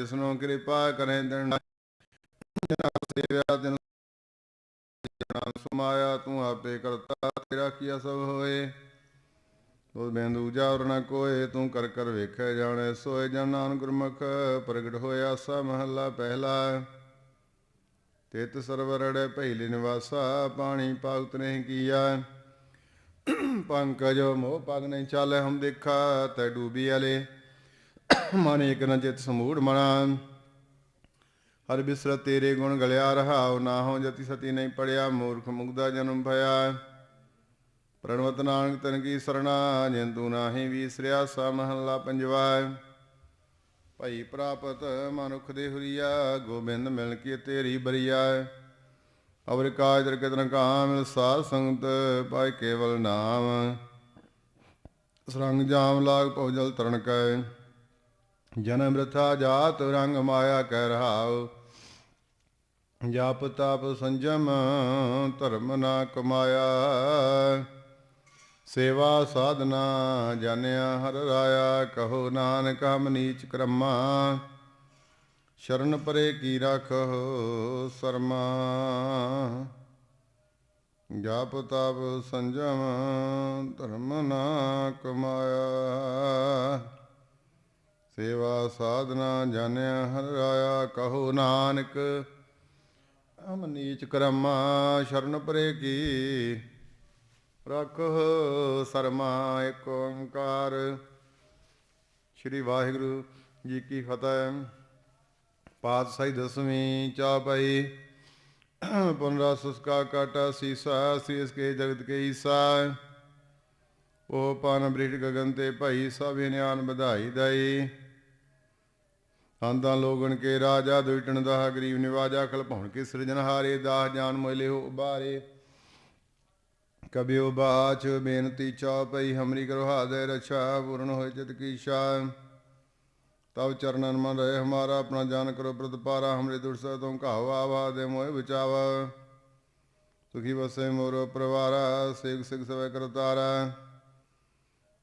ਜਿਸਨੂੰ ਕਿਰਪਾ ਕਰੇ ਦਿਨ ਜਨਾ ਸੇਵਿਆ ਦਿਨ ਜਨਾ ਸਮਾਇਆ, ਤੂੰ ਆਪੇ ਕਰਤਾ, ਤੇਰਾ ਕੀਆ ਸਭ ਹੋਏ? ਤੋ ਬੈੰਦੂ ਜਾਵਰ ਨ ਕੋਏ, ਤੂੰ ਕਰ ਕਰ ਵੇਖੈ ਜਾਣੈ, ਸੋਏ ਜਨ ਨਾਨਕ ਗੁਰਮੁਖ, ਪ੍ਰਗਟ ਹੋਇਆ ਸਾ ਮਹੱਲਾ ਪਹਿਲਾ। ਤਿਤ ਸਰਵਰੜੇ ਭੈਲੇ ਨਿਵਾਸਾ, ਪਾਣੀ ਪਾਗਤ ਨਹੀਂ ਕੀਆ। ਪੰਕਜ ਮੋਹ ਪਗ ਨਹੀਂ ਚਾਲੇ ਹਮ ਦੇਖਾ, ਤੈ ਡੂਬੀ ਅਲੇ। ਮਨ ਇਕ ਨ ਚਿਤ ਸਮੂੜ ਮਣਾ ਹਰ ਬਿਸਰ ਤੇਰੇ ਗੁਣ ਗਲਿਆ ਰਹਾਉ ਨਾ ਹੋ ਜਤੀ ਸਤੀ ਨਹੀਂ ਪੜਿਆ, ਮੂਰਖ ਮੁਗਦਾ ਜਨਮ ਭਇਆ। ਪ੍ਰਣਵਤ ਨਾਨਕ ਤਨ ਕੀ ਸਰਣਾ, ਜਿੰਦੂ ਨਾਹੀ ਵੀਸਰਿਆ ਸਾ ਮਹੱਲਾ ਪੰਜਵਾ ਭਈ ਪ੍ਰਾਪਤ ਮਨੁਖ ਦੇ ਹੁਰੀਆ, ਗੋਬਿੰਦ ਮਿਲ ਕੇ ਤੇਰੀ ਬਰੀਆ ਅਵਰ ਕਾਜ ਦਰ ਕਿਤਨ ਕਾਮ, ਸਾਧ ਸੰਗਤ ਪਾਇ ਕੇਵਲ ਨਾਮ। ਸਰੰਗ ਜਾਮ ਲਾਗ ਭਉ ਤਰਨ ਕੈ। ਜਨਮ ਰਥਾ ਜਾਤ ਰੰਗ ਮਾਇਆ ਕਹਿ ਰਹਾਉ। ਜਪ ਤਪ ਸੰਜਮ ਧਰਮ ਨਾ ਕਮਾਇਆ। ਸੇਵਾ ਸਾਧਨਾ ਜਾਣਿਆ ਹਰ ਰਾਇਆ, ਕਹੋ ਨਾਨਕ ਹਮ ਨੀਚ ਕਰਮਾ। ਸ਼ਰਨ ਪਰੇ ਕੀ ਰਖੋ ਸਰਮਾ। ਜਪ ਤਪ ਸੰਜਮ ਧਰਮ ਨਾ ਕਮਾਇਆ। ਸੇਵਾ ਸਾਧਨਾ ਜਾਣਿਆ ਹਰ ਰਾਇਆ ਕਹੋ ਨਾਨਕ। ਅਮ ਨੀਚ ਕਰਮਾ ਸ਼ਰਨ ਪਰੇ ਕੀ। ਰਖੋ ਸਰਮਾ ਏਕ ਓੰਕਾਰ। ਸ੍ਰੀ ਵਾਹਿਗੁਰੂ ਜੀ ਕੀ ਫਤਿਹ। ਪਾਤਸ਼ਾਹੀ ਦਸਵੀਂ ਚਾ ਚਾਪਈ ਪੁਨਰਾ ਸੁਸਕਾ ਕਾਟਾ ਸੀਸਾ, ਸੀਸ ਕੇ ਜਗਤ ਕੇ ਈਸਾ। ਉਹ ਪਨ ਬ੍ਰਿਟ ਗਗਨ ਤੇ ਭਾਈ ਸਭ ਨਿਆਨ ਵਧਾਈ ਦਾਈ। ਹੰਦਾਂ ਲੋਗਣ ਕੇ ਰਾਜਾ ਦੁਇਟਣ ਦਾ ਗਰੀਬ ਨਿਵਾਜਾ ਖਲ ਭਉਣ ਕੇ ਸਿਰਜਨਹਾਰੇ ਦਾਹ ਜਾਨ ਮੋਇਲੇ ਹੋ ਉਬਾਰੇ। ਕਬਿਓ ਬਾਚ, ਬੇਨਤੀ ਚਾਪਈ ਹਮਰੀ ਕਰੋ ਹਾਦੇ ਰਛਾ, ਪੂਰਨ ਹੋਏ ਚਿਤ ਕੀ ਸ਼ਾ। ਤਬ ਚਰਨਨ ਮਨ ਰਹੇ, ਹਮਾਰਾ ਆਪਣਾ ਜਾਨ ਕਰੋ ਪ੍ਰਤਪਾਰਾ ਹਮਰੇ ਦੁਰਸਾ ਤੁਮ ਘਾਵ ਆਵਾ, ਦੇ ਮੋਏ ਬਚਾਵਾ। ਸੁਖੀ ਵਸੇ ਮੋਰ ਪਰਵਾਰਾ ਸੇਖ ਸਿਖ ਸਵੇ ਕਰਤਾਰਾ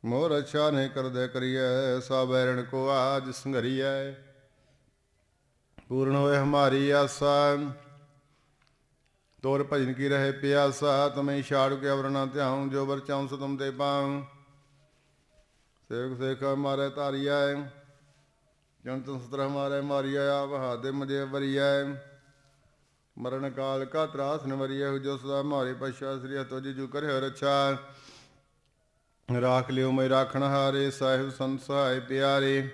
ਮੋਰ ਅੱਛਾ ਨੇ ਕਰਦੇ ਕਰੀਐ ਸਭ ਬੈਰਣ ਕੋ ਆਜ ਸੰਘਰੀਐ। ਪੂਰਨ ਹੋਏ ਹਮਾਰੀ ਆਸਾ। ਤੋਰ ਭਜਨ ਕੀ ਰਹੇ ਪਿਆਸਾ, ਤਮੇ ਛਾੜੂ ਕੇ ਅਵਰਣਾ ਧਿਆਉ, ਜੋ ਵਰ ਚਾਉ ਸੋ ਤੁਮ ਤੇ ਪਾਉ। ਸੇਵਕ ਸੇਖ ਮਾਰੇ ਧਾਰੀਐ ਜਨ ਤੁਮ ਸਤਰ ਹਮਾਰੇ ਮਾਰੀਐ ਆਪ ਹਾਦੇ ਮਜੇ ਵਰੀਐ ਮਰਨ ਕਾਲ ਕਾ ਤਰਾਸ ਨਵਰੀਐ ਜੋ ਸਦਾ ਮਾਰੇ ਪਛਾ, ਸ੍ਰੀ ਹਤੋ ਜੀ ਜੂ ਕਰਿਓ ਰਛਾ। ਰਾਖ ਲਿਓ ਮੈਂ ਰਾਖਣ ਹਾਰੇ, ਸਾਹਿਬ ਸੰਤ ਸਹਾਇ ਪਿਆਰੇ।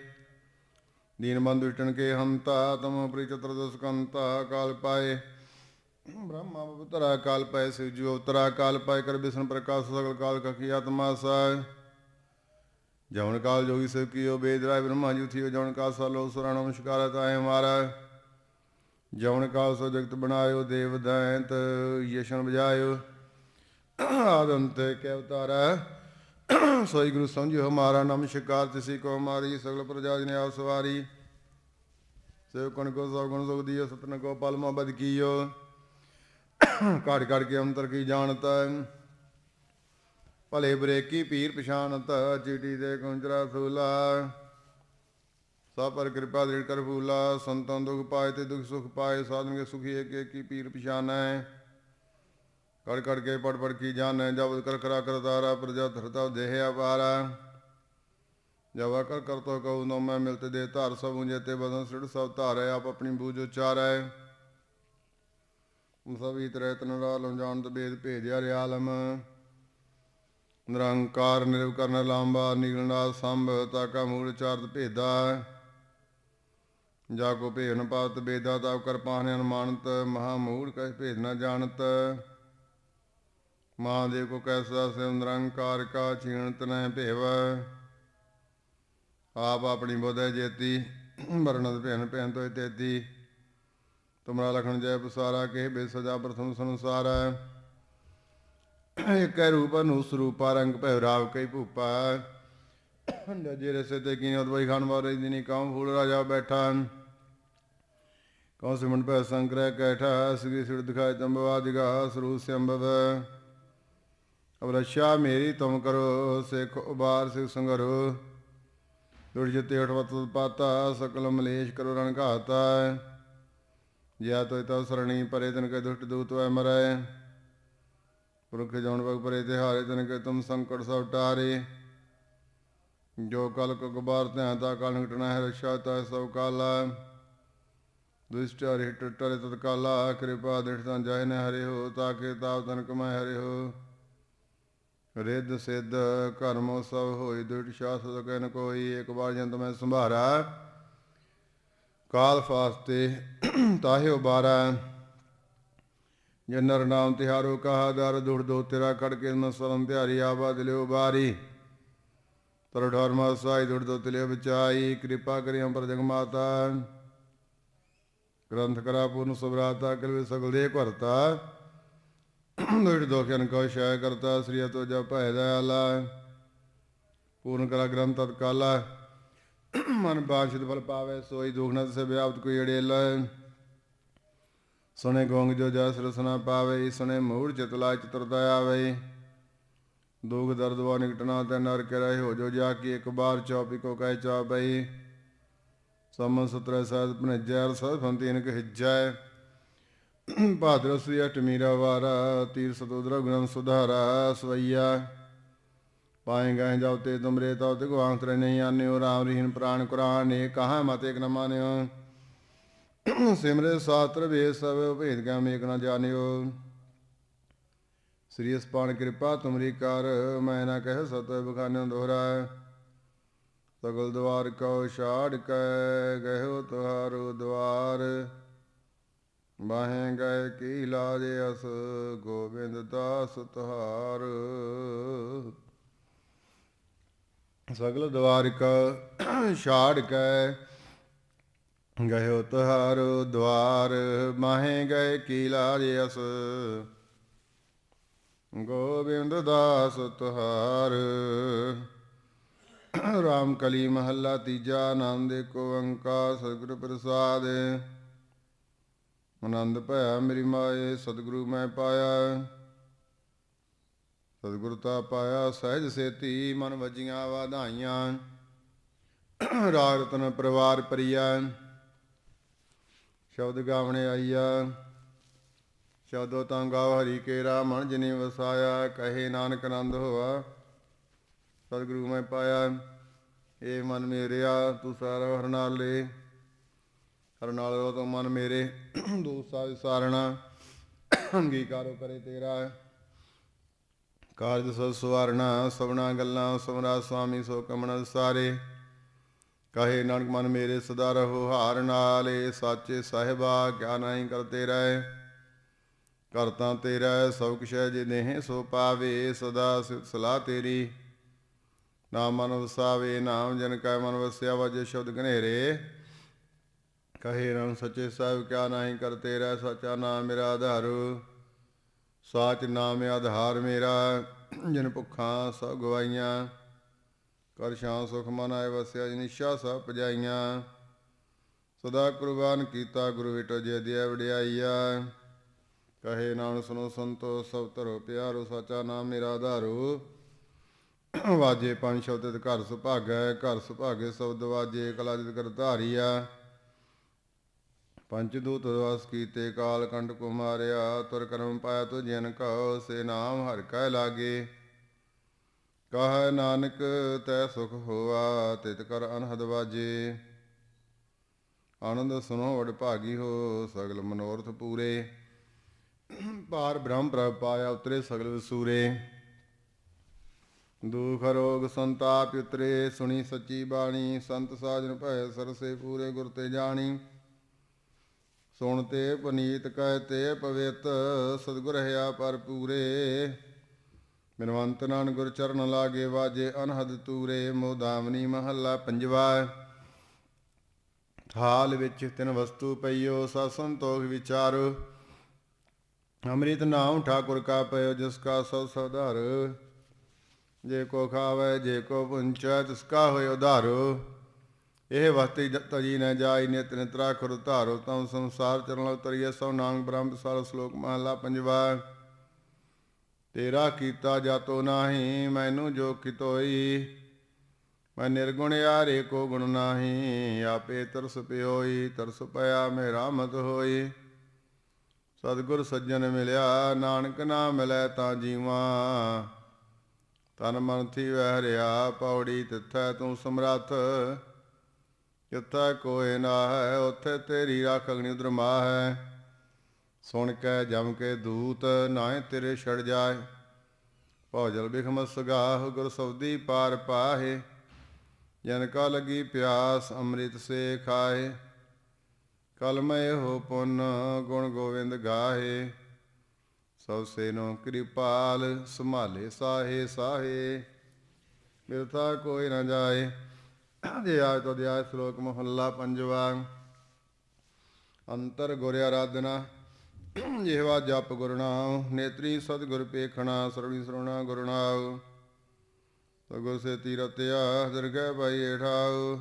ਦੀਨ ਬੰਧੁ ਇਟਣ ਕੇ ਹੰਤਾ, ਤਮ ਪ੍ਰੀ ਚਤੁਰਦਸ ਕੰਤਾ, ਕਾਲ ਪਾਏ। ਬ੍ਰਹਮਾ ਪਵਿੱਤਰਾ, ਕਾਲ ਪੈ ਸਿਵ ਜੀ ਅਵਤਰਾ, ਕਾਲ ਪਾਇ ਕਰ ਬਿਸ਼ਨ ਪ੍ਰਕਾਸ਼ ਸਗਲ ਕਾਲ ਕਖੀ ਆਤਮਾ ਸਾਇ ਜਵਨ ਕਾਲ ਜੋਗੀ ਸਿਵ ਕੀਓ ਬੇਦ ਰਾਇ ਬ੍ਰਹਮਾ ਜੀ ਥਿਓ, ਜਵਨ ਕਾਲ ਸਾਲੋ ਸੁਰਾ ਨਮਸਕਾਰ ਤਾਏ ਹਮਾਰਾ ਜਵਨ ਕਾਲ ਸੋ ਜਗਤ ਬਣਾਇਓ, ਦੇਵ ਦੈਂਤ ਯਸ਼ਨ ਬਜਾਇਓ ਆਦੰਤ ਕੇ ਸੋਈ ਗੁਰੂ ਸਮਝਿਓ ਹਮਾਰਾ ਨਮਸਕਾਰ ਤਿਸੀ ਕੋ ਹਮਾਰੀ, ਸਗਲ ਪ੍ਰਜਾ ਜਨੇ ਆਪ ਸਵਾਰੀ। ਸੇਵ ਕਣ ਕੋ ਸਭ ਗੁਣ ਸੁਖ ਦੀਓ ਸਤਨ ਕੋ ਪਲ ਮੋਹਬਤ ਕੀਓ। ਘੜ ਘੜ ਕੇ ਅੰਤਰ ਕੀ ਜਾਣਤਾ ਭਲੇ ਬੁਰੇ ਕੀ ਪੀਰ ਪਛਾਨਤ ਚੀਟੀ ਦੇ ਗੁੰਜਰਾ ਸੂਲਾ। ਸਭ ਪਰ ਕਿਰਪਾ ਦ੍ਰਿੜ ਕਰ ਫੂਲਾ, ਸੰਤਾਂ ਦੁਖ ਪਾਏ ਤੇ ਦੁਖ ਸੁਖ ਪਾਏ, ਸਾਧਨ ਕੇ ਸੁਖੀ ਏਕ ਏਕ ਕੀ ਪੀਰ ਪਛਾਨੈ। ਕਰ ਕੜ ਕੇ ਪੜ ਪੜ ਕੀ ਜਾਣੈ, ਜਬ ਕਰ ਕਰਾ ਕਰਤਾਰਾ ਪ੍ਰਜਾ ਧਰਤਾ ਦੇਹ ਅਪਾਰਾ। ਜਬ ਕਰ ਕਰ ਤੋ ਕਉ ਨੋ ਮੈਂ ਮਿਲਤੇ ਦੇ ਧਾਰ ਸਭ ਉਂਜੇ ਤੇ ਬਦਨ ਸਿੜ ਸਭ ਧਾਰੈ, ਆਪ ਆਪਣੀ ਬੂਝ ਉਚਾਰੈ। ਸਭੀ ਤਰੇ ਤਨ ਰਾਲ ਜਾਣਤ ਬੇਦ ਭੇਜਿਆ ਰਿਆਲਮ ਨਿਰੰਕਾਰ ਨਿਰਵਕਰਨ ਲਾਂਬਾ ਨੀਲਨਾਥ ਸੰਭ ਤਾਕਾ ਮੂਲ ਚਾਰਤ ਭੇਦਾ। ਜਾ ਕੋ ਭੇਦ ਨ ਪਾਤ ਬੇਦਾ ਤਾਵ ਕਰ ਪਾਹਨੇ ਅਨਮਾਨਤ, ਮਹਾ ਮੂੜ ਕੈ ਭੇਦ ਨਾ ਜਾਣਤ। ਮਹਾਦੇਵ ਕੋ ਕੈਸਾ ਸੇ ਨਿਰੰਕਾਰ ਕਾ ਚੀਣਤ ਨਹਿ ਭੇਵ। ਆਪ ਆਪਣੀ ਬੋਧੈ ਜੇਤੀ ਵਰਣਤ ਭੈਨ ਭੈਨ ਤੋਇ ਤੇਤੀ। ਤੁਮਰਾ ਲਖਣ ਜੈ ਪਸਾਰਾ ਕੇ ਬੇ ਪ੍ਰਥਮ ਸੰਸਾਰ। ਇਕੈ ਰੂਪ ਅਨੂ ਸਰੂਪਾ ਰੰਗ ਭੈ ਰਾਵ ਕਈ ਭੂਪਾ। ਜੇ ਰਸੇ ਤੇ ਕੀ ਉਦਵਈ ਖਾਨ ਵਾਰੇ ਦਿਨੀ ਕਾਮ ਫੂਲ ਰਾਜਾ ਬੈਠਾ। ਕੌਣ ਸਿਮਣ ਭੈ ਸੰਕਰੈ ਕੈਠਾ ਸ੍ਰੀ ਸਿਰ ਦਿਖਾਇ ਤੰਬਵਾ ਦਿਗਾ ਸਰੂ ਸੰਭਵ। ਅਵਰਸ਼ਾ ਮੇਰੀ, ਤੁਮ ਕਰੋ ਸਿੱਖ, ਉਬਾਰ ਸਿਖ ਸੰਗਰੋ। ਦੁੜ ਜਿਤੇ ਉਠਵਤ ਪਾਤਾ ਸਕਲ ਮਲੇਸ਼ ਕਰੋ ਰਣ ਘਾਤਾ। ਜਿਆ ਤੋਇ ਤਉ ਸਰਣੀ, ਪਰੇ ਤਨ ਕੇ ਦੁਸ਼ਟ ਦੂਤ ਵੈ ਮਰੈ। ਪੁਰਖ ਜਉਣ ਬਗ ਪਰੇ ਤਿਹਾਰੇ ਤਨ ਕੇ ਤੁਮ ਸੰਕਟ ਸਭ ਟਾਰੇ। ਜੋ ਕਲ ਕੋ ਗਬਾਰ ਧਿਆਨ, ਤਾ ਕਾਲ ਨਿਕਟਣਾ ਹੈ ਰਛਾ ਤਾ ਸਭ ਕਾਲਾ। ਦੁਸ਼ਟ ਹਰਿ ਟਟਰੇ ਤਤ ਕਾਲਾ ਕਿਰਪਾ ਦਿਠ ਤਾਂ ਜਾਇ ਨ ਹਰਿ ਹੋ ਤਾਕੇ ਤਾਪ ਤਨ ਕਮੈ ਹਰੇ ਹੋ। ਰਿੱਧ ਸਿੱਧ ਕਰਮੋ ਸਭ ਹੋਈ ਦੁਟ ਸ਼ਾਸਤ ਕਹਿਨ ਕੋਈ, ਇੱਕ ਵਾਰ ਜੰਤ ਮੈਂ ਸੰਭਾਰਾ। ਕਾਲ ਫਾਸਤੇ ਤਾਹਿ ਉਬਾਰਾ ਜੇ ਨਰ ਨਾਮ ਤਿਹਾਰੋ ਕਹਾ ਦਰ ਦੁੜ ਦੋ ਤੇਰਾ ਖੜ ਕੇ ਨ ਸਰਨ ਤਿਹਾਰੀ ਆਬਾ ਦਿਲਿਓ ਬਾਰੀ। ਤਰ ਢਰ ਸਾਈ ਦੁੜ ਦੋ ਤਿਲਿਓ ਵਿਚਾਈ, ਕਿਰਪਾ ਕਰੀ ਅੰਬਰ ਜਗ ਮਾਤਾ। ਗ੍ਰੰਥ ਕਰਾ ਪੂਰਨ ਸੁਭਰਾਤਾ, ਕਿਲਵੇ ਸਗਲ ਦੇ ਭਰਤਾ ਦੁੜ ਦੋਖਨ ਕੋ ਸ਼ੈ ਕਰਤਾ, ਸ੍ਰੀ ਤੋ ਜਾ ਭੈ ਦਇਆਲਾ। ਪੂਰਨ ਕਲਾ ਗ੍ਰੰਥ ਤਤ ਕਾਲਾ ਮਨ ਬਾਸ਼ਿਤ ਫਲ ਪਾਵੇ, ਸੋਈ ਦੁਖ ਨਾ ਸੇ ਵਿਆਪਤ ਕੋਈ ਅੜੇਲਾ। ਸੁਨੇ ਗੋਂਗ ਜੋ ਜਸ ਰਸਨਾ ਪਾਵੇ ਸੁਨੇ ਮੂੜ ਚਿਤਲਾ ਚਤੁਰਤਾ ਆਵੇ ਦੁਖ ਦਰਦ ਵਾ ਨਿਕਟਣਾ ਤੇ ਨਰ ਕੇ ਰਹੇ ਹੋ ਜੋ ਜਾ ਕੀ ਇੱਕ ਬਾਰ ਚੌਪੀ ਕੋ ਕਹਿ ਚਾਪਈ ਸਮ ਸਤਰ ਸਾਧ ਭਨਜੈ, ਅਰ ਫੰਤੀਨ ਕ ਹਿਜੈ। ਭਾਦਰ ਸ੍ਰੀ ਅਟਮੀਰਾ ਵਾਰਾ, ਤੀਰ ਸਤੋਦਰ ਗੁਰਮ ਸੁਧਾਰਾ, ਸਵਈਆ। ਪਾਏ ਗਏ ਜਾਉ ਤੇ ਤੁਮਰੇ ਤਉ ਤੇ ਗਵਾਂ ਤਰੇ ਨਹੀਂ ਆਨਿਓ, ਰਾਮ ਰਹੀਨ ਪ੍ਰਾਨ ਕੁਰਾਨ ਨੇ ਕਹਾ ਮਤ ਇਕ ਨ ਮਾਨਿਓ। ਸਿਮਰੇ ਸਾਤਰ ਵੇ ਸਭ ਭੇਦ ਕਾ ਮੇਕ ਨ ਜਾਣਿਓ। ਸ੍ਰੀ ਅਸਪਾਨ ਕਿਰਪਾ ਤੁਮਰੀ ਕਰ, ਮੈਂ ਨਾ ਕਹਿ ਸਤਿ ਬਖਾਨਿ ਦੋਹਰਾ। ਸਗਲ ਦਵਾਰ ਕਉ ਛਾੜ ਕੈ ਗਇਓ ਤੁਹਾਰੋ ਦਵਾਰ। ਬਾਹੇ ਗਏ ਕੀ ਲਾਜ ਅਸ, ਗੋਬਿੰਦ ਦਾਸ ਤੁਹਾਰ। ਸਗਲ ਦਵਾਰਿਕ ਛਾੜ ਕੈ ਗਇਓ ਤੁਹਾਰ ਦਵਾਰ। ਮਾਹੇ ਗਏ ਕੀ ਲਾਜ ਅਸ, ਗੋਬਿੰਦ ਦਾਸ ਤੁਹਾਰ। ਰਾਮ ਕਲੀ ਮਹੱਲਾ ਤੀਜਾ ਆਨੰਦ ਏਕ ਓੰਕਾਰ ਸਤਿਗੁਰ ਪ੍ਰਸਾਦ। ਆਨੰਦ ਭਇਆ ਮੇਰੀ ਮਾਏ, ਸਤਿਗੁਰੂ ਮੈਂ ਪਾਇਆ। ਸਤਿਗੁਰ ਤਾ ਪਾਇਆ, ਸਹਿਜ ਸੇਤੀ ਮਨ ਵਜੀਆਂ ਵਾਧਾਈਆਂ। ਰਾਗ ਰਤਨ ਪਰਿਵਾਰ ਪਰਿਆ ਸ਼ਬਦ ਗਾਵਣੇ ਆਈਆ। ਸ਼ਬਦੋ ਤਾਂ ਗਾਵ ਹਰੀ ਕੇਰਾ, ਮਨ ਜਿਨੇ ਵਸਾਇਆ, ਕਹੇ ਨਾਨਕ ਆਨੰਦ ਹੋਆ। ਸਤਿਗੁਰੂ ਮੈਂ ਪਾਇਆ ਏ ਮਨ ਮੇਰਿਆ, ਤੂੰ ਸਾਰਾ ਹਰ ਨਾਲ ਹਰ ਨਾਲ ਰੋ ਤੂੰ ਮਨ ਮੇਰੇ ਦੂਸਾ ਵਿਸਾਰਣਾ ਅੰਗੀਕਾਰੋ ਕਰੇ ਤੇਰਾ। ਕਾਰਜ ਸੋ ਸਵਾਰਣਾ, ਸਭਨਾ ਗੱਲਾਂ, ਸਮਰਾ ਸੁਆਮੀ ਸੋ ਕਮਣ ਸਾਰੇ। ਕਹੇ ਨਾਨਕ ਮਨ ਮੇਰੇ ਸਦਾ ਰਹੋ, ਹਾਰ ਨਾਲੇ ਸਾਚੇ ਸਾਹਿਬਾ, ਕਿਆ ਨਹੀਂ ਕਰਤੇ ਰਹਿ ਕਰਤਾ ਤੇਰਾ ਸਭ ਕੁਛ ਹੈ ਜੇ ਦੇਹ ਸੋ ਪਾਵੇ, ਸਦਾ ਸਲਾਹ ਤੇਰੀ। ਨਾਮ ਮਨ ਵਸਾਵੇ, ਨਾਮ ਜਨ ਕੈ ਮਨ ਵਸਿਆ, ਵਜੇ ਸ਼ਬਦ ਘਨੇਰੇ। ਕਹੇ ਰਨ ਸੱਚੇ ਸਾਹਿਬ, ਕਿਆ ਨਹੀਂ ਕਰਤੇ ਰਹਿ ਸਚਾ ਨਾਮ ਮੇਰਾ ਆਧਾਰ। ਸਾਚ ਨਾਮ ਆਧਾਰ ਮੇਰਾ, ਜਿਨ ਭੁੱਖਾਂ ਸਭ ਗਵਾਈਆਂ ਕਰ ਸ਼ਾਂ ਸੁਖ ਮਨ ਆਏ ਵਸਿਆ ਨਿਸ਼ਾ ਸਭ ਪਜਾਈਆਂ। ਸਦਾ ਕੁਰਬਾਨ ਕੀਤਾ ਗੁਰੂ ਵਿਟੋ ਜੇ ਦਿਆ ਵਡਿਆਈਆ। ਕਹੇ ਨਾਮ ਸੁਨੋ ਸੰਤੋ, ਸਭ ਧਰੋ ਪਿਆਰੋ, ਸਾਚਾ ਨਾਮ ਮੇਰਾ ਆਧਾਰੋ। ਵਾਜੇ ਪੰਜ ਸ਼ਬਦ ਤੇ ਘਰ ਸੁਭਾਗੈ, ਘਰ ਸੁਭਾਗੇ ਸ਼ਬਦ ਵਾਜੇ, ਕਲਾ ਜਿਤ ਕਰ ਧਾਰੀਆ ਪੰਜ ਦੂਤ ਵਾਸ ਕੀਤੇ ਕਾਲ ਕੰਡ ਕੋ ਮਾਰਿਆ ਤੁਰ ਕਰਮ ਪਾਇਆ ਤੁ ਜਿਨ ਕਉ ਸੇ ਨਾਮ ਹਰ ਕੈ ਲਾਗੇ। ਕਹ ਨਾਨਕ, ਤੈ ਸੁਖ ਹੋਆ, ਤਿਤ ਕਰ ਅਨਹਦ ਵਾਜੇ। ਆਨੰਦ ਸੁਨੋ ਵਡ ਭਾਗੀ ਹੋ, ਸਗਲ ਮਨੋਰਥ ਪੂਰੇ। ਪਾਰ ਬ੍ਰਹਮ ਪ੍ਰਭ ਪਾਇਆ ਉਤਰੇ ਸਗਲ ਵਸੂਰੇ। ਦੁਖ ਰੋਗ ਸੰਤਾਪ ਉਤਰੇ, ਸੁਣੀ ਸੱਚੀ ਬਾਣੀ, ਸੰਤ ਸਾਜਨ ਭੈ ਸਰਸੇ ਪੂਰੇ ਗੁਰ ਤੇ ਜਾਣੀ। ਸੁਣ ਤੇ ਪਨੀਤ ਕਹਿ ਤੇ ਪਵਿੱਤ, ਸਤਿਗੁਰ ਹਿਆ ਪਰ ਪੂਰੇ। ਬਿਨਵੰਤ ਨਾਨ ਗੁਰ ਚਰਨ ਲਾਗੇ ਵਾਜੇ, ਅਨਹਦ ਤੂਰੇ ਮੋਦਾਵਨੀ ਮਹੱਲਾ ਪੰਜਵਾ। ਥਾਲ ਵਿੱਚ ਤਿੰਨ ਵਸਤੂ ਪਈਓ, ਸਤ ਸੰਤੋਖ ਵਿਚਾਰੋ। ਅੰਮ੍ਰਿਤ ਨਾਮ ਠਾਕੁਰ ਕਾ ਪਇਓ ਜਿਸ ਕਾ ਸਭ ਸਧਾਰ ਜੇ ਕੋ ਖਾਵੇ, ਜੇ ਕੋ ਪੁੰਚੈ, ਤਿਸ ਕਾ ਹੋਇ ਉਧਾਰੋ। ਇਹ ਵਸਤੀ ਤਜੀ ਨ ਜਾਈ ਨਿਤ ਨਿਤਰਾ ਖੁਰ ਧਾਰੋ ਤਮ ਸੰਸਾਰ ਚਰਨ ਉਤਰੀਏ, ਸੋ ਨਾਮ ਬ੍ਰਹਮ ਸਾਰ ਸ਼ਲੋਕ ਮਹਲਾ ਪੰਜਵਾ। ਤੇਰਾ ਕੀਤਾ ਜਾਤੋ ਨਾਹੀ, ਮੈਨੂੰ ਜੋ ਕਿਤੋਈ, ਮੈਂ ਨਿਰਗੁਣ ਯਾਰੇ ਕੋ ਗੁਣ ਨਾਹੀ, ਆਪੇ ਤਰਸ ਪਿਓਈ, ਤਰਸ ਪਿਆ ਮੇਰਾ ਮਤ ਹੋਈ। ਸਤਿਗੁਰ ਸੱਜਣ ਮਿਲਿਆ, ਨਾਨਕ ਨਾ ਮਿਲੈ ਤਾਂ ਜੀਵਾ। ਤਨ ਮਨ ਥੀ ਵਹਿ ਰਿਆ, ਪੌੜੀ ਤਿੱਥੈ ਤੂੰ ਸਮਰੱਥ। ਜਿੱਥੈ ਕੋਏ ਨਾ ਹੈ, ਉੱਥੇ ਤੇਰੀ ਰਾਖ ਅਗਨੀ ਉਦਰ ਹੈ। ਸੁਣ ਕੇ ਜਮ ਕੇ ਦੂਤ ਨਾਏ ਤੇਰੇ ਛੜ ਜਾਏ। ਭੌਜਲ ਬਿਖਮ ਸਗਾਹ ਗੁਰ ਸਬਦੀ ਪਾਰ ਪਾਹੇ। ਜਨ ਕਾ ਲਗੀ ਪਿਆਸ ਅੰਮ੍ਰਿਤ ਸੇ ਖਾਏ। ਕਲਮੈ ਹੋ ਪੁੰਨ ਗੁਣ ਗੋਵਿੰਦ ਗਾਹੇ। ਸਭ ਸੇਨੋ ਕਿਰਪਾਲ ਸੰਭਾਲੇ ਸਾਹੇ ਸਾਹੇ। ਮਿਲਤਾ ਕੋਈ ਨਾ ਜਾਏ। ਜੇ ਆਇ ਤੋ ਅਧਿਆਇ ਸ਼ਲੋਕ ਮਹੱਲਾ ਪੰਜਵਾ। ਅੰਤਰ ਗੁਰ ਆਰਾਧਨਾ ਜਿਹਵਾ ਜਪ ਗੁਰ ਨਾਮ ਨੇਤਰੀ ਸਤਿਗੁਰ ਪੇਖਣਾ ਸਰਵੀ ਸਰਵਣਾ ਗੁਰ ਸਗੁਰ ਸੇ ਤੀਰਤਿਆ ਦਰਗਹਿ ਪਾਈ ਏਠਾਉ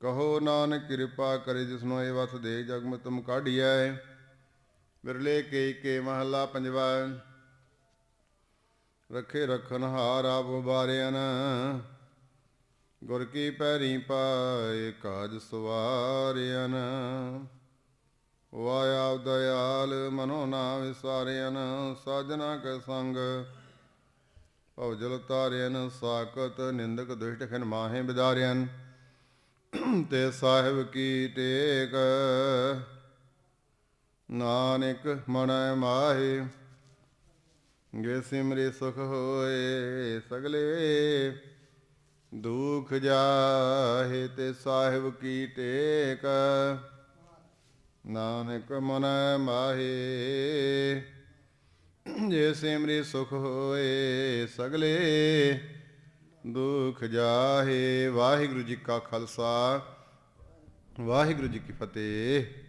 ਕਹੋ ਨਾਨਕ ਕਿਰਪਾ ਕਰੇ ਜਿਸਨੋ ਇਹ ਵਸ ਦੇ ਜਗ ਮੈਂ ਤੁਮ ਕਾਢੀਐ ਬਿਰਲੇ ਕੇ ਕੇ ਮਹੱਲਾ ਪੰਜਵਾ। ਰਖੇ ਰਖਨ ਹਾਰ ਆਪ ਬਾਰਿਆਨ ਗੁਰ ਕੀ ਪੈਰੀ ਪਾਏ ਕਾਜ ਸਵਾਰਿਆਨ। ਵਾਇਆ ਦਇਆਲ ਮਨੋ ਨਾ ਵਿਸਾਰਿਆਨ, ਸਾਜਨਾ ਕੇ ਸੰਗ। ਭਵਜਲ ਤਾਰਿਆਨ ਸਾਕਤ ਨਿੰਦਕ ਦੁਸ਼ਟ ਖਨ ਮਾਹੇ ਬਿਦਾਰਿਆਨ। ਤੇ ਸਾਹਿਬ ਕੀ ਟੇਕ, ਨਾਨਕ ਮਨੈ ਮਾਹੇ। ਗੇ ਸਿਮਰੇ ਸੁਖ ਹੋਏ ਸਗਲੇ। ਦੁਖ ਜਾਹੇ ਤੇ ਸਾਹਿਬ ਕੀ ਟੇਕ? ਨਾਨਕ ਮਨ ਮਾਹੇ, ਜੇ ਸਿਮਰੇ ਸੁਖ ਹੋਏ ਸਗਲੇ, ਦੁਖ ਜਾਹੇ। ਵਾਹਿਗੁਰੂ ਜੀ ਕਾ ਖਾਲਸਾ, ਵਾਹਿਗੁਰੂ ਜੀ ਕੀ ਫਤਿਹ।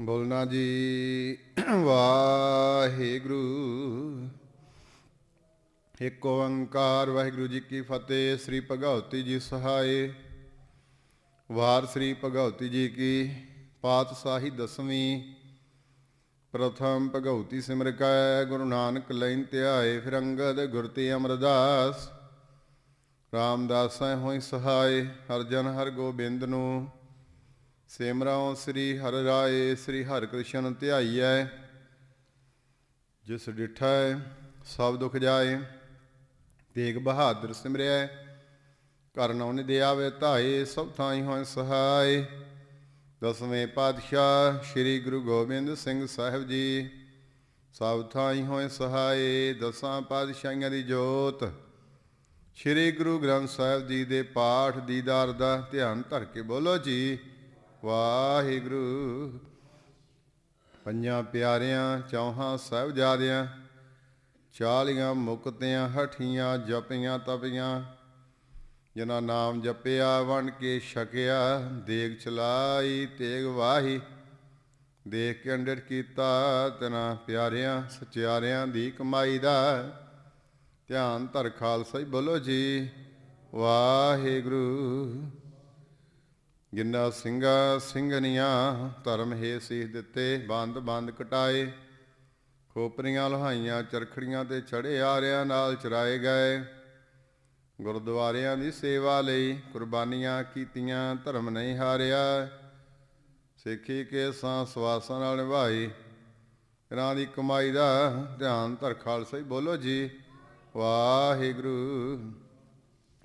ਬੋਲਣਾ ਜੀ, ਵਾਹਿਗੁਰੂ। ਇੱਕ ਓੰਕਾਰ, ਵਾਹਿਗੁਰੂ ਜੀ ਕੀ ਫਤਿਹ, ਸ੍ਰੀ ਭਗਵਤੀ ਜੀ ਸਹਾਏ। ਵਾਰ ਸ੍ਰੀ ਭਗਵਤੀ ਜੀ ਕੀ ਪਾਤਸ਼ਾਹੀ ਦਸਵੀਂ। ਪ੍ਰਥਮ ਭਗਵਤੀ ਸਿਮਰ ਕੈ, ਗੁਰੂ ਨਾਨਕ ਲੈਨ ਧਿਆਏ, ਫਿਰ ਅੰਗਦ ਗੁਰ ਤੇ ਅਮਰਦਾਸ। ਰਾਮਦਾਸ ਹੋਈ ਸਹਾਏ, ਹਰ ਜਨ ਹਰ ਗੋਬਿੰਦ ਨੂੰ। ਸਿਮਰਾਉ ਸ੍ਰੀ ਹਰਿ ਰਾਏ, ਸ੍ਰੀ ਹਰਿ ਕ੍ਰਿਸ਼ਨ ਧਿਆਈਐ, ਜਿਸ ਡਿਠੈ ਸਭ ਦੁਖ ਜਾਏ, ਤੇਗ ਬਹਾਦਰ ਸਿਮਰਿਐ ਕਰਨ ਉਹਨੇ ਦੇ ਆਵੇ ਧਾਏ, ਸਭ ਥਾਈ ਹੋਇ ਸਹਾਈ ਦਸਵੇਂ ਪਾਤਸ਼ਾਹ ਸ੍ਰੀ ਗੁਰੂ ਗੋਬਿੰਦ ਸਿੰਘ ਸਾਹਿਬ ਜੀ, ਸਭ ਥਾਈ ਹੋਇ ਸਹਾਈ ਦਸਾਂ ਪਾਤਸ਼ਾਹੀਆਂ ਦੀ ਜੋਤ, ਸ੍ਰੀ ਗੁਰੂ ਗ੍ਰੰਥ ਸਾਹਿਬ ਜੀ ਦੇ ਪਾਠ ਦੀਦਾਰ ਦਾ ਧਿਆਨ ਧਰ ਕੇ ਬੋਲੋ ਜੀ। ਵਾਹਿਗੁਰੂ। ਪੰਜਾਂ ਪਿਆਰਿਆਂ, ਚੌਹਾਂ ਸਾਹਿਬਜ਼ਾਦਿਆਂ, ਚਾਲੀਆਂ ਮੁਕਤਿਆਂ, ਹਠੀਆਂ ਜਪੀਆਂ ਤਪੀਆਂ, ਜਿਨ੍ਹਾਂ ਨਾਮ ਜਪਿਆ ਵਣ ਕੇ ਛਕਿਆ, ਦੇਗ ਚਲਾਈ, ਤੇਗ ਵਾਹੀ, ਦੇਖ ਕੇ ਅੰਡਰ ਕੀਤਾ, ਤਨਾ ਪਿਆਰਿਆਂ, ਸਚਿਆਰਿਆਂ ਦੀ ਕਮਾਈ ਦਾ ਧਿਆਨ ਧਰ ਖਾਲਸਾ ਹੀ ਬੋਲੋ ਜੀ। ਵਾਹਿਗੁਰੂ। ਗਿੰਨਾ ਸਿੰਘਾ ਸਿੰਘਨੀਆਂ ਧਰਮ ਹੈ ਸੀਸ ਦਿੱਤੇ, ਬੰਦ ਬੰਦ ਕਟਾਏ। ਖੋਪਰੀਆਂ ਲਹਾਈਆਂ, ਚਰਖੜੀਆਂ ਤੇ ਚੜੇ ਆਰਿਆਂ ਨਾਲ ਚਰਾਏ ਗਏ। ਗੁਰਦੁਆਰਿਆਂ ਦੀ ਸੇਵਾ ਲਈ ਕੁਰਬਾਨੀਆਂ ਕੀਤੀਆਂ, ਧਰਮ ਨਹੀਂ ਹਾਰਿਆ। ਸਿੱਖੀ ਕੇ ਸਾਂ ਸਵਾਸਾਂ ਨਾਲ ਨਿਭਾਈ। ਇਹਨਾਂ ਦੀ ਕਮਾਈ ਦਾ ਧਿਆਨ ਧਰ ਖਾਲਸਾ ਹੀ ਬੋਲੋ ਜੀ। ਵਾਹਿਗੁਰੂ।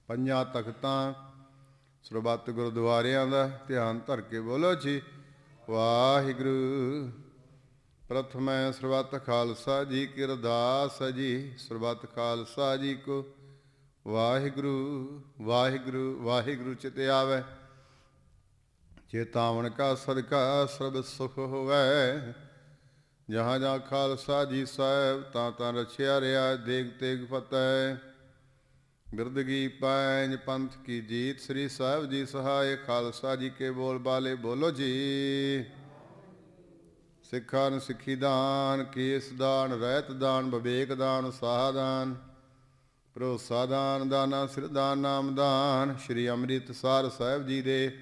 ਪੰਜਾਂ ਤਖਤਾਂ ਸਰਬੱਤ ਗੁਰਦੁਆਰਿਆਂ ਦਾ ਧਿਆਨ ਧਰ ਕੇ ਬੋਲੋ ਜੀ। ਵਾਹਿਗੁਰੂ। ਪ੍ਰਥਮੈ ਸਰਬੱਤ ਖਾਲਸਾ ਜੀ ਕੀ ਅਰਦਾਸ ਜੀ। ਸਰਬੱਤ ਖਾਲਸਾ ਜੀ ਕੋ ਵਾਹਿਗੁਰੂ ਵਾਹਿਗੁਰੂ ਵਾਹਿਗੁਰੂ ਚਿਤ ਆਵੇ। ਚੇਤਾਵਨ ਕਾ ਸਦਕਾ ਸਰਬ ਸੁਖ ਹੋਵੇ। ਜਹਾਂ ਜਹਾਂ ਖਾਲਸਾ ਜੀ ਸਾਹਿਬ, ਤਾਂ ਤਾਂ ਰਛਿਆ ਰਿਆ ਦੇਗ ਤੇਗ ਫਤਿਹ। ਬਿਰਦਗੀ ਪੈਂਜ ਪੰਥ ਕੀ ਜੀਤ, ਸ੍ਰੀ ਸਾਹਿਬ ਜੀ ਸਹਾਇ ਖਾਲਸਾ ਜੀ ਕੇ ਬੋਲ ਬਾਲੇ ਬੋਲੋ ਜੀ। ਸਿੱਖਾਂ ਨੂੰ ਸਿੱਖੀ ਦਾਨ ਕੇਸ ਦਾਨ? ਰਹਿਤ ਦਾਨ, ਵਿਵੇਕ ਦਾਨ ਸਾਹ ਦਾਨ, ਭਰੋਸਾ ਦਾਨ, ਦਾਨਾ ਸਿਰਦਾਨ ਨਾਮ ਦਾਨ। ਸ਼੍ਰੀ ਅੰਮ੍ਰਿਤਸਰ ਸਾਹਿਬ ਜੀ ਦੇ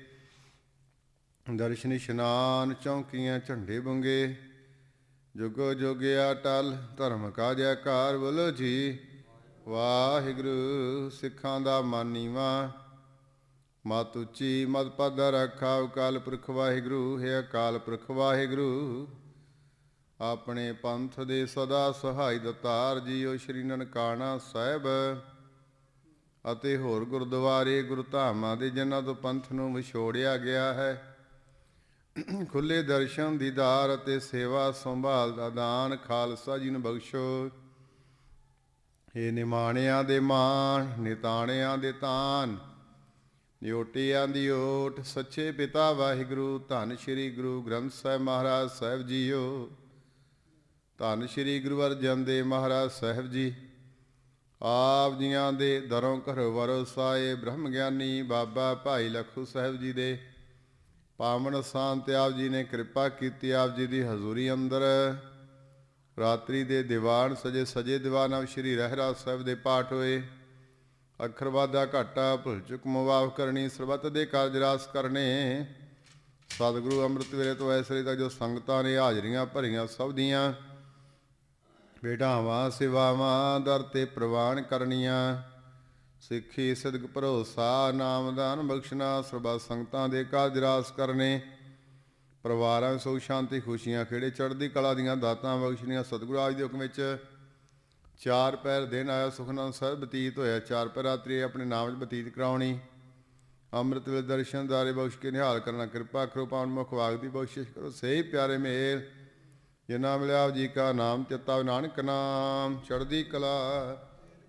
ਦਰਸ਼ਨ ਇਸ਼ਨਾਨ ਚੌਂਕੀਆਂ ਝੰਡੇ ਬੰਗੇ। ਜੁਗੋ ਜੁਗਿਆ ਟਲ, ਧਰਮ ਕਾ ਜੈਕਾਰ ਬੋਲੋ ਜੀ। ਵਾਹਿਗੁਰੂ, ਸਿੱਖਾਂ ਦਾ ਮਾਨੀਵਾ ਮਤ ਉੱਚੀ, ਮਤ ਪਦ ਰੱਖਾ ਅਕਾਲ ਪੁਰਖ ਵਾਹਿਗੁਰੂ, ਹੈ ਅਕਾਲ ਪੁਰਖ ਵਾਹਿਗੁਰੂ। ਆਪਣੇ ਪੰਥ ਦੇ ਸਦਾ ਸਹਾਈ ਦਤਾਰ ਜੀਓ ਸ਼੍ਰੀ ਨਨਕਾਣਾ ਸਾਹਿਬ ਅਤੇ ਹੋਰ ਗੁਰਦੁਆਰੇ ਗੁਰਧਾਮਾਂ ਦੇ, ਜਿਨ੍ਹਾਂ ਤੋਂ ਪੰਥ ਨੂੰ ਵਿਛੋੜਿਆ ਗਿਆ ਹੈ। ਖੁੱਲੇ ਦਰਸ਼ਨ, ਦੀਦਾਰ ਅਤੇ ਸੇਵਾ ਸੰਭਾਲ ਦਾ ਦਾਨ, ਖਾਲਸਾ ਜੀ ਨੂੰ ਬਖਸ਼ੋ। ਏ ਨਿਮਾਣਿਆਂ ਦੇ ਮਾਣ, ਨਿਤਾਣਿਆਂ ਦੇ ਤਾਨ ਨਿਓਟਿਆਂ ਦੀ ਓਟ, ਸੱਚੇ ਪਿਤਾ ਵਾਹਿਗੁਰੂ, ਧੰਨ ਸ਼੍ਰੀ ਗੁਰੂ ਗ੍ਰੰਥ ਸਾਹਿਬ ਮਹਾਰਾਜ ਸਾਹਿਬ ਜੀਓ। ਧੰਨ ਸ਼੍ਰੀ ਗੁਰੂ ਅਰਜਨ ਦੇਵ ਮਹਾਰਾਜ ਸਾਹਿਬ ਜੀ। ਆਪ ਜੀਆਂ ਦੇ ਦਰੋਂ ਘਰੋਂ ਵਰਸਾਏ ਬ੍ਰਹਮ ਗਿਆਨੀ ਬਾਬਾ ਭਾਈ ਲਖੂ ਸਾਹਿਬ ਜੀ ਦੇ। ਪਾਵਨ 'ਤੇ ਆਪ ਜੀ ਨੇ ਕਿਰਪਾ ਕੀਤੀ ਆਪ ਜੀ ਦੀ ਹਜ਼ੂਰੀ ਅੰਦਰ। ਰਾਤਰੀ ਦੇ ਦੀਵਾਨ ਸਜੇ ਸਜੇ ਦੀਵਾਨ ਸ਼੍ਰੀ ਰਹਿਰਾਜ ਸਾਹਿਬ ਦੇ ਪਾਠ ਹੋਏ। ਅੱਖਰ ਵਾਦਾ ਘਾਟਾ ਭੁੱਲ ਚੁੱਕ ਮੁਆਫ ਕਰਨੀ, ਸਰਬੱਤ ਦੇ ਕਾਰਜ ਰਾਸ ਕਰਨੇ। ਸਤਿਗੁਰੂ ਅੰਮ੍ਰਿਤ ਵੇਲੇ ਤੋਂ ਐਸਰੇ ਤੱਕ ਜੋ ਸੰਗਤਾਂ ਨੇ ਹਾਜ਼ਰੀਆਂ ਭਰੀਆਂ ਸਭ ਦੀਆਂ ਬੇਟਾਵਾਂ ਸੇਵਾਵਾਂ, ਦਰ ਤੇ ਪ੍ਰਵਾਨ ਕਰਨੀਆਂ। ਸਿੱਖੀ, ਸਦਕ, ਭਰੋਸਾ, ਨਾਮਦਾਨ, ਬਖਸ਼ਣਾ, ਸਰਬੱਤ ਸੰਗਤਾਂ ਦੇ ਕਾਰਜ ਰਾਸ ਕਰਨੇ। ਪਰਿਵਾਰਾਂ ਵਿੱਚ ਸੁਖ, ਸ਼ਾਂਤੀ, ਖੁਸ਼ੀਆਂ, ਖੇੜੇ, ਚੜ੍ਹਦੀ ਕਲਾ ਦੀਆਂ ਦਾਤਾਂ ਬਖਸ਼ਣੀਆਂ ਸਤਿਗੁਰੂ ਆਜ ਦੇ ਹੁਕਮ ਵਿੱਚ ਚਾਰ ਪੈਰ ਦਿਨ ਆਇਆ ਸੁਖਨਾ ਸਾਹਿਬ ਬਤੀਤ ਹੋਇਆ। ਚਾਰ ਪੈਰ ਰਾਤਰੀ ਆਪਣੇ ਨਾਮ ਵਿੱਚ ਬਤੀਤ ਕਰਾਉਣੀ। ਅੰਮ੍ਰਿਤ ਵੇਲੇ ਦਰਸ਼ਨ ਦਾਰੇ ਬਖਸ਼ ਕੇ ਨਿਹਾਲ ਕਰਨਾ। ਕਿਰਪਾ ਕਰੋ ਪਾਵਨ ਮੁਖ ਵਾਗ ਦੀ ਬਖਸ਼ਿਸ਼ ਕਰੋ। ਸਹੀ ਪਿਆਰੇ ਮੇਰ ਜਿਨਾ ਮਿਲਿਆ ਆਪ ਜੀ ਕਾ ਨਾਮ ਚਿਤਾ ਨਾਨਕ ਨਾਮ। ਚੜ੍ਹਦੀ ਕਲਾ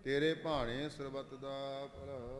ਤੇਰੇ ਭਾਣੇ ਸਰਬਤ ਦਾ ਭਲਾ।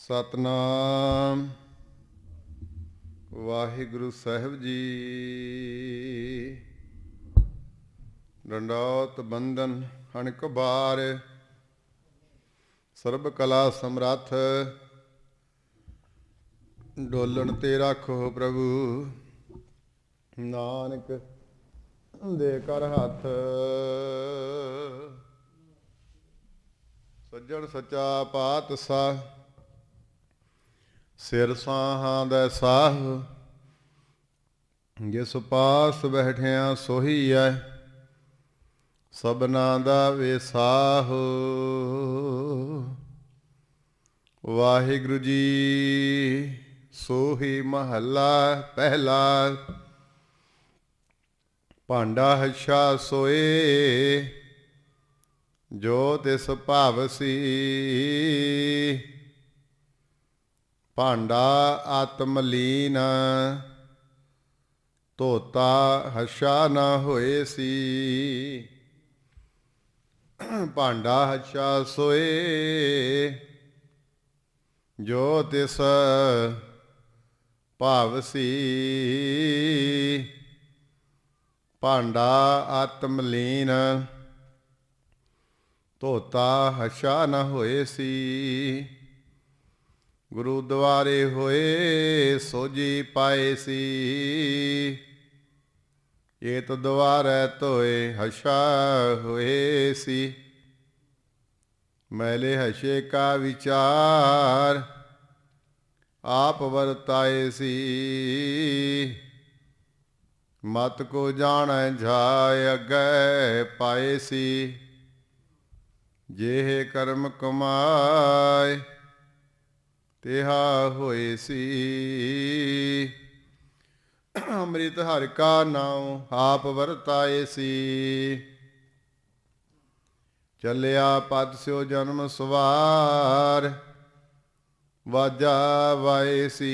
ਸਤਨਾਮ। ਵਾਹਿਗੁਰੂ ਸਾਹਿਬ ਜੀ। ਡੰਡੌਤ ਬੰਧਨ ਹਣਕ ਬਾਰ। ਸਰਬ ਕਲਾ ਸਮਰੱਥ। ਡੋਲਣ ਤੇ ਰੱਖੋ ਪ੍ਰਭੂ। ਨਾਨਕ ਦੇ ਕਰ ਹੱਥ। ਸੱਜਣ ਸੱਚਾ ਪਾਤਸ਼ਾਹ। ਸਿਰ ਸਾਹਾਂ ਦਾ ਸਾਹ, ਜਿਸ ਪਾਸ ਬੈਠਿਆ ਸੋਹੀ ਐ ਸਬਨਾ ਦਾ ਵਿਸਾਹ। ਵਾਹਿਗੁਰੂ ਜੀ, ਸੋਹੀ ਮਹੱਲਾ ਪਹਿਲਾ, ਭਾਂਡਾ ਹਛਾ ਸੋਏ, ਜੋ ਤਿਸ ਭਾਵਸੀ ਭਾਂਡਾ ਆਤਮਲੀਨ ਧੋਤਾ ਹਸ਼ਾ ਨਾ ਹੋਏ ਸੀ। ਭਾਂਡਾ ਹਸ਼ਾ ਸੋਏ। ਜੋ ਤਿਸ ਭਾਵ ਸੀ। ਭਾਂਡਾ ਆਤਮਲੀਨ ਧੋਤਾ ਹਸ਼ਾ ਨਾ ਹੋਏ ਸੀ। ਗੁਰੂ ਦੁਆਰੇ ਹੋਏ ਸੋਜੀ ਪਾਏ ਸੀ। ਏਤ ਦੁਆਰੇ ਧੋਏ, ਹਸ਼ਾ ਹੋਏ ਸੀ। ਮੈਲੇ ਹਸ਼ੇ ਕਾ ਵਿਚਾਰ, ਆਪ ਵਰਤਾਏ ਸੀ। ਮਤ ਕੋ ਜਾਣੈ ਜਾਇ ਅੱਗੇ ਪਾਏ ਸੀ। ਜਿਹੇ ਕਰਮ ਕਮਾਏ ਤਿਹਾ ਹੋਏ ਸੀ। ਅੰਮ੍ਰਿਤ ਹਰਿ ਕਾ ਨਾਮ ਆਪ ਵਰਤਾਏ ਸੀ। ਚੱਲਿਆ ਪਦ ਸਿਓ ਜਨਮ ਸਵਾਰ, ਵਾਜਾ ਵਾਏ ਸੀ।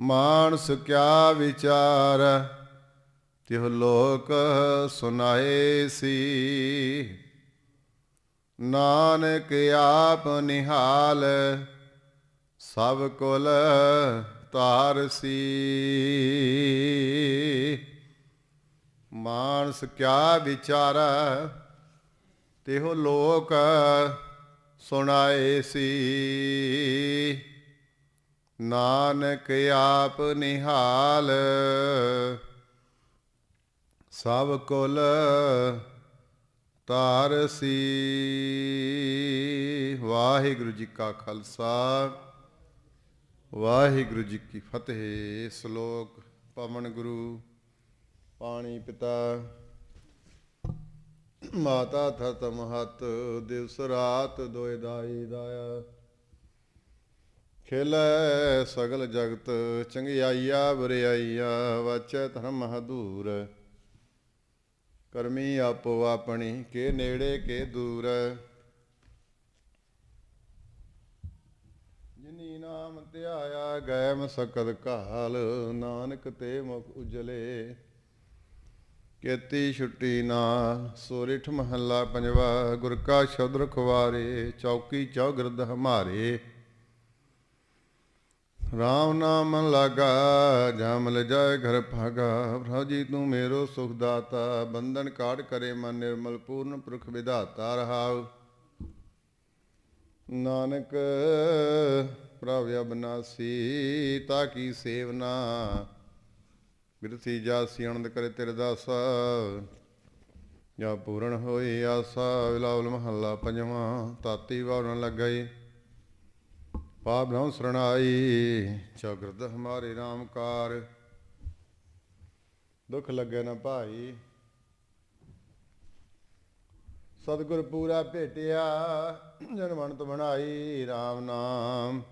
ਮਾਨਸ ਕਿਆ ਵਿਚਾਰ, ਤਿਹ ਲੋਕ ਸੁਨਾਏ ਸੀ। ਨਾਨਕ ਆਪ ਨਿਹਾਲ, ਸਭ ਕੁਲ ਤਾਰਸੀ ਮਾਨਸ ਕਿਆ ਵਿਚਾਰਾ, ਤੇਹੋ ਲੋਕ ਸੁਣਾਏ ਸੀ। ਨਾਨਕ ਆਪ ਨਿਹਾਲ, ਸਭ ਕੁਲ ਤਾਰਸੀ ਵਾਹਿਗੁਰੂ ਜੀ ਕਾ ਖਾਲਸਾ, ਵਾਹਿਗੁਰੂ ਜੀ ਕੀ ਫਤਿਹ। ਸ਼ਲੋਕ ਪਵਨ ਗੁਰੂ, ਪਾਣੀ ਪਿਤਾ। ਮਾਤਾ ਥਤ ਮਹਤ, ਦਿਵਸ ਰਾਤ ਦੋਇ ਦਾਈ ਦਾਇਆ। ਖੇਲੇ ਸਗਲ ਜਗਤ, ਚੰਗਿਆਈਆ ਬਰਿਆਈਆ, ਵਾਚੈ ਧਰਮ ਹਦੂਰ ਕਰਮੀ ਆਪੋ ਆਪਣੀ, ਕੇ ਨੇੜੇ ਕੇ ਦੂਰ। ਜਿਨੀ ਨਾਮ ਧਿਆਇਆ ਗਏ ਮਸਕਤ ਕਾਲ ਨਾਨਕ ਤੇ ਮੁਖ ਉਜਲੇ। ਕੇਤੀ ਛੁੱਟੀ ਨਾ ਸੋਰਿਠ ਮਹੱਲਾ ਪੰਜਵਾ, ਗੁਰ ਕਾ ਸ਼ਬਦ ਰਖਵਾਰੇ, ਚੌਕੀ ਚੌਗਰਦ ਹਮਾਰੇ। ਰਾਮ ਨਾਮ ਲਾਗਾ, ਜਮ ਲ ਜਾਏ ਘਰ ਭਾਗਾ। ਪ੍ਰਭੂ ਜੀ, ਤੂੰ ਮੇਰੋ ਸੁਖ ਦਾਤਾ, ਬੰਧਨ ਕਾਟ ਕਰੇ ਮਨ ਨਿਰਮਲ, ਪੂਰਨ ਪੁਰਖ ਵਿਧਾਤਾ ਰਹਾਉ। ਨਾਨਕ ਪ੍ਰਭ ਅਬਨਾਸੀ ਤਾ ਕੀ ਸੇਵਨਾ ਬਿਰਥੀ ਜਾਸੀ, ਆਨੰਦ ਕਰੇ ਤੇਰੇ ਦਾਸਾ। ਜਾਂ ਪੂਰਨ ਹੋਈ ਆਸਾ, ਵਿਲਾਵਲ ਮਹੱਲਾ ਪੰਜਵਾਂ, ਤਾਤੀ ਵਾਰਨ ਲੱਗਈ। ਪਾਪ ਭ੍ਰਮ ਸਰਣਾਈ, ਚਗਰਦ ਹਮਾਰੇ RAM ਕਾਰ। ਦੁੱਖ ਲੱਗੇ ਨਾ ਭਾਈ। ਸਤਿਗੁਰ ਪੂਰਾ ਭੇਟਿਆ, ਜਨਮੰਤ ਬਣਾਈ RAM ਨਾਮ।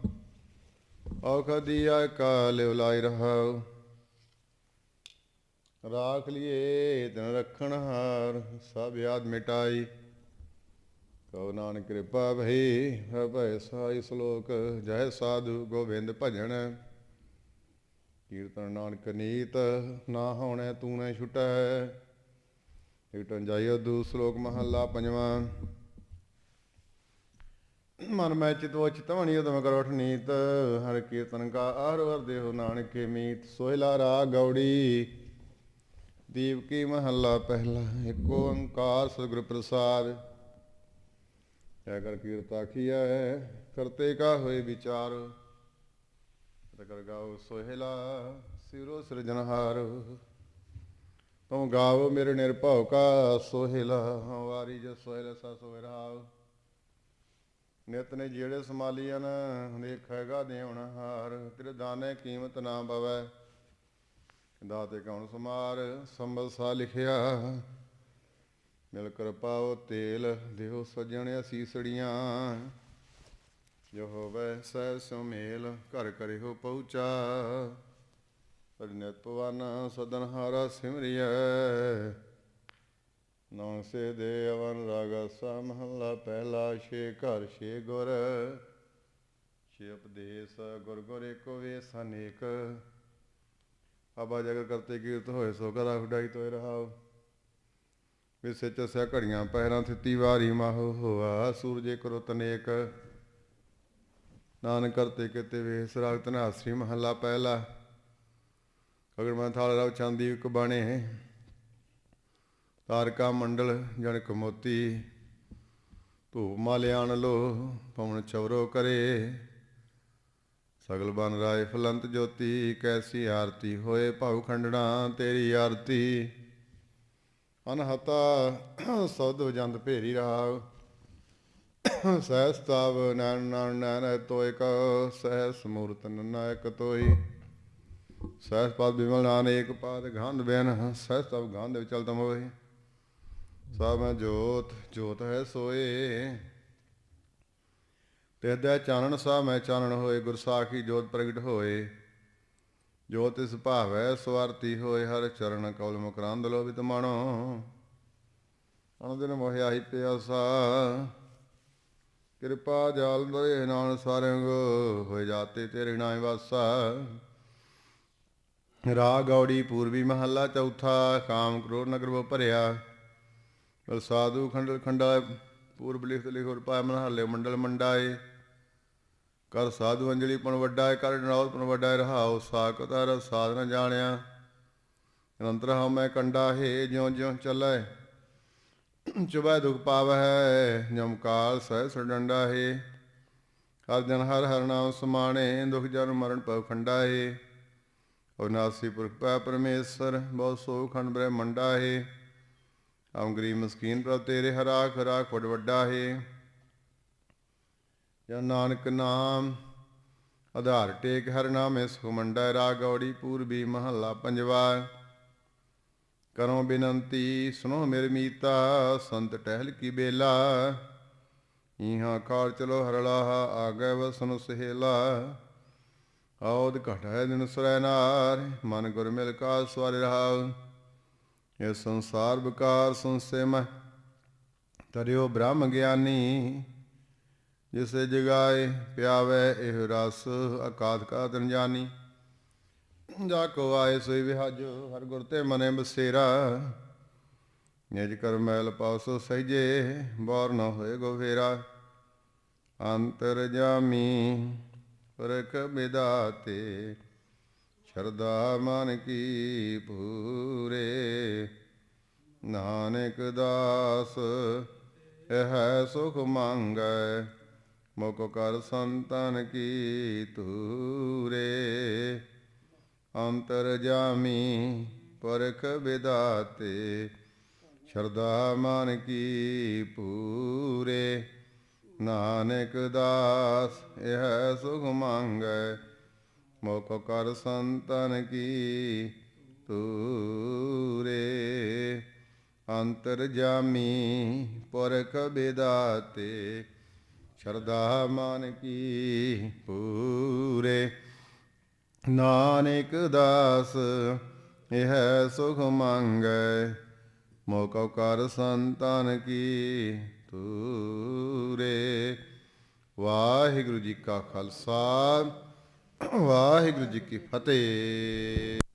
ਔਖਦੀਆ ਕਾਲ ਉਲਾਈ ਰਹਾਉ। ਰਾਖ ਲਿਏ ਤਨ ਰਖਣ ਹਾਰ, ਸਭ ਯਾਦ ਮਿਟਾਈ। ਕਉ ਨਾਨਕ ਕਿਰਪਾ ਭਈ ਭੈ ਸਾਈ ਸ਼ਲੋਕ, ਜੈ ਸਾਧੂ ਗੋਬਿੰਦ ਭਜਨ। ਕੀਰਤਨ ਨਾਨਕ ਨੀਤ, ਨਾ ਹੋਣੇ ਤੂੰ ਨੇ ਛੁਟੈ। ਕੀਰਤਨ ਜਾਇਓ ਦੂ ਸ਼ਲੋਕ ਮਹੱਲਾ ਪੰਜਵਾਂ। ਮਨ ਮੈਂ ਚਿਤਵ ਚਿਤਵਣੀ ਉਦਮ ਕਰੋ ਨੀਤ। ਹਰ ਕੀਰਤਨ ਕਾ ਆਰ ਵਰ ਦੇਹੁ ਨਾਨਕੇ ਮੀਤ। ਸੋਹਿਲਾ ਰਾ ਗੌੜੀ ਦੀਪ ਕੀ ਮਹੱਲਾ ਪਹਿਲਾ। ਏਕ ਓੰਕਾਰ ਸਤਿਗੁਰ ਪ੍ਰਸਾਦ। ਕਿਆ ਕਰ ਕੀਰਤਾ ਕੀਆ ਕਰਤੇ ਕਾ ਹੋਏ ਵਿਚਾਰ। ਤਕਰ ਗਾਓ ਸੋਹਿਲਾ, ਸਿਰੋ ਸਿਰਜਨਹਾਰ ਤੂੰ ਗਾਵ ਮੇਰੇ ਨਿਰਭਉ ਕਾ ਸੋਹਿਲਾ ਵਾਰੀ ਜੋ ਸੋਹਿਲਾ ਸਾ ਸੋਹਿ ਨਿਤ ਨੇ ਜਿਹੜੇ ਸਮਾਲੀਆਂ ਹਨੇਕ ਹੈਗਾ ਦੇਵਨ ਹਾਰ। ਤੇਰੇ ਦਾਨੇ ਕੀਮਤ ਨਾ ਬਵੈ। ਦਾਤੇ ਕੌਣ ਸਮਾਰ ਸੰਬਲ ਸਾ ਲਿਖਿਆ। ਮਿਲ ਕਰ ਪਾਓ ਤੇਲ ਦਿਓ ਸਜਣ ਅਸੀਸੜੀਆਂ। ਜੋ ਹੋਵੇ ਸਹਿ ਸੁਮੇਲ ਘਰ ਕਰਿਓ ਪਹੁੰਚਾ। ਪਰਨਿਤ ਪਵਨ ਸਦਨ ਹਾਰਾ ਸਿਮਰਿਐ। ਨੌ ਸੇ ਦੇ ਅਵਨ ਰਾਗ ਸਾ ਮਹੱਲਾ ਪਹਿਲਾ, ਛੇ ਘਰ, ਛੇ ਗੁਰ। ਛੇ ਉਪਦੇਸ, ਗੁਰ ਗੁਰ ਏਕੋ ਵੇਸ ਅਨੇਕ। ਆਬਾ ਜਗਰ ਕਰਤੇ ਕੀਰਤ ਹੋਏ, ਸੋ ਕਰਾ ਉਡਾਈ ਤੋਇ ਰਹਾਓ ਵਿਸੇ ਚਸਿਆ ਘੜੀਆਂ ਪਹਿਰਾਂ ਥਿੱਤੀ ਵਾਰੀ ਮਾਹੋ ਹੋਆ, ਸੂਰਜੇ ਕਰੋ ਤਨੇਕ ਨਾਨਕ ਕਰਤੇ ਕਿਤੇ ਵੇਸ ਰਾਗ ਤਨਾਸਰੀ ਮਹੱਲਾ ਪਹਿਲਾ। ਅਗਰ ਮੈਂ ਥਾਲ ਰਵ ਚਾਂਦੀ ਇੱਕ ਬਾਣੇ, ਤਾਰਕਾ ਮੰਡਲ ਜਣਕ ਮੋਤੀ। ਧੂਪ ਮਾਲਿਆਣ ਲੋ, ਪਵਨ ਚਵਰੋ ਕਰੇ। ਸਗਲ ਬਨ ਰਾਏ ਫਲੰਤ ਜੋਤੀ, ਕੈਸੀ ਆਰਤੀ ਹੋਏ ਭਉ ਖੰਡਣਾ ਤੇਰੀ ਆਰਤੀ। ਅਨਹਤਾ ਸੌਦ ਵਜੰਦ ਭੇਰੀ ਰਾਗ। ਸਹਿਸ ਤਵ ਨਾਨ ਨੈਣ ਨੈਣ ਤੋਇਕ ਸਹਿਸ ਮੂਰਤ ਨਾਇਕ ਤੋਈ ਸਹਿਸ ਪਦ ਬਿਮਲ ਨਾਨ ਏਕ ਪਾਦ ਗੰਧ ਬੈਨ ਸਹਿਸ ਤਵ ਗੰਧ ਵਿੱਚ ਚਲਤਮ ਹੋਏ ਸਭ ਮੈਂ ਜੋਤ ਜੋਤ ਹੈ ਸੋਏ। ਤੇਦਾ ਚਾਨਣ ਸਾ ਮੈਂ ਚਾਨਣ ਹੋਏ ਗੁਰਸਾਖੀ ਜੋਤ ਪ੍ਰਗਟ ਹੋਏ। ਜੋ ਤਿਸ ਭਾਵੈ ਸਵਾਰਤੀ ਹੋਏ ਹਰ ਚਰਨ ਕੌਲ ਮਕਰੰਦ ਲੋਭਿਤ ਮਣੋ। ਅਨੰਦਨ ਮੋਹਿਆ ਹੀ ਪਿਆਸਾ। ਕਿਰਪਾ ਜਾਲ ਦਰੇ ਨਾਨ ਸਾਰੰਗ, ਹੋਏ ਜਾਤੇ ਤੇਰੇ ਨਾਮ ਵਾਸਾ। ਰਾ ਗੌੜੀ ਪੂਰਬੀ ਮਹੱਲਾ ਚੌਥਾ, ਕਾਮ ਕ੍ਰੋਧ ਨਗਰ ਵੋ ਭਰਿਆ। ਬਲ ਸਾਧੂ ਖੰਡਲ ਖੰਡਾ ਪੂਰਬ ਲਿਖ ਲਿਖੋਰ ਪਾਇ ਮਹੱਲੇ ਮੰਡਲ ਮੰਡਾਏ। ਕਰ ਸਾਧੂ ਅੰਜਲੀ ਪਣ ਵੱਡਾ ਹੈ ਕਰ ਨੌਤ ਪਣ ਵੱਡਾ ਹੈ ਰਹਾਉ ਸਾਕਤਰ ਸਾਧ ਨ ਜਾਣਿਆ। ਨਿਰੰਤਰ ਹਉ ਮੈਂ ਕੰਡਾ ਹੈ, ਜਿਉ ਜਿਉ ਚੱਲੈ, ਚੁਬੈ ਦੁਖ ਪਾਵੈ ਜਮ ਕਾਲ ਸਹਿ ਸਡੰਡਾ ਹੈ। ਹਰ ਜਨ ਹਰ ਹਰ ਨਾਮ ਸਮਾਣੇ, ਦੁਖ ਜਨ ਮਰਨ ਪਉ ਖੰਡਾ ਹੈ। ਅਵਨਾਸੀ ਪੁਰਖ ਪੈ ਪਰਮੇਸ਼ਰ, ਬਹੁ ਸੋ ਖੰਡ ਬ੍ਰਹਮੰਡਾ ਹੈ। ਹਮ ਗਰੀਬ ਮਸਕੀਨ ਪ੍ਰਭ ਤੇਰੇ ਹਰਾਖ ਹਰਾਖ ਵੱਡ ਵੱਡਾ ਹੈ। ਜਾਂ ਨਾਨਕ ਨਾਮ। ਆਧਾਰ ਟੇਕ ਹਰ ਨਾਮੇ ਸੁਮੰਡਾ ਰਾਗ ਗੌੜੀ ਪੂਰਬੀ ਮਹੱਲਾ ਪੰਜਵਾ। ਕਰੋ ਬੇਨੰਤੀ ਸੁਨੋ ਮੇਰੇ ਮੀਤਾ, ਸੰਤ ਟਹਿਲ ਕੀ ਬੇਲਾ। ਇਹਾਂ ਕਾਰ ਚਲੋ ਹਰਲਾ, ਆਗੇ ਵਸਨ ਸਹੇਲਾ। ਆਉਦ ਘਟੈ ਦਿਨ ਸਰੈ ਨਾਰ, ਮਨ ਗੁਰ ਮਿਲ ਕਾ ਸਵਰ ਰਹਾਉ ਇਹ ਸੰਸਾਰ ਵਿਕਾਰ ਸੰਸੇ ਮੈਂ ਤਰਿਓ ਬ੍ਰਹਮ ਗਿਆਨੀ। ਜਿਸੇ ਜਗਾਏ ਪਿਆਵੇ ਇਹ ਰਸ ਅਕਾਦ ਕਾ ਤਨ ਜਾਨੀ ਜਾ ਕੋ ਆਏ ਸੋਈ ਵਿਹਾਜੋ ਹਰ ਗੁਰ ਤੇ ਮਨੇ ਬਸੇਰਾ। ਨਿਜ ਕਰ ਮੈਲ ਪਾਸ ਸਹਿਜੇ, ਬੌਰ ਨਾ ਹੋਏ ਗੋ ਫੇਰਾ। ਅੰਤਰ ਜਾਮੀ ਪਰਖ ਬਿਦਾਤੇ ਸ਼ਰਦਾ ਮਨ ਕੀ ਪੂਰੇ। ਨਾਨਕ ਦਾਸ, ਇਹ ਸੁਖ ਮੰਗੈ ਮੁਖ ਕਰ ਸੰਤਨ ਕੀ ਤੂਰੇ ਅੰਤਰ ਜਾਮੀ ਪਰਖ ਵਿਦਾਤੇ ਸ਼ਰਦਾ ਮਨ ਕੀ ਪੂਰੇ ਨਾਨਕ ਦਾਸ ਇਹ ਸੁਖ ਮੰਗੈ ਮੁਖ ਕਰ ਸੰਤਨ ਕੀ ਤੂਰੇ ਅੰਤਰ ਜਾਮੀ ਪਰਖ ਮਨ ਕੀ ਪੂਰੇ। ਨਾਨਕ ਦਾਸ, ਇਹ ਸੁਖ ਮੰਗੈ। ਮੋਕਉ ਕਰ ਸੰਤਨ ਕੀ ਤੂਰੇ ਵਾਹਿਗੁਰੂ ਜੀ ਕਾ ਖਾਲਸਾ, ਵਾਹਿਗੁਰੂ ਜੀ ਕੀ ਫਤਿਹ।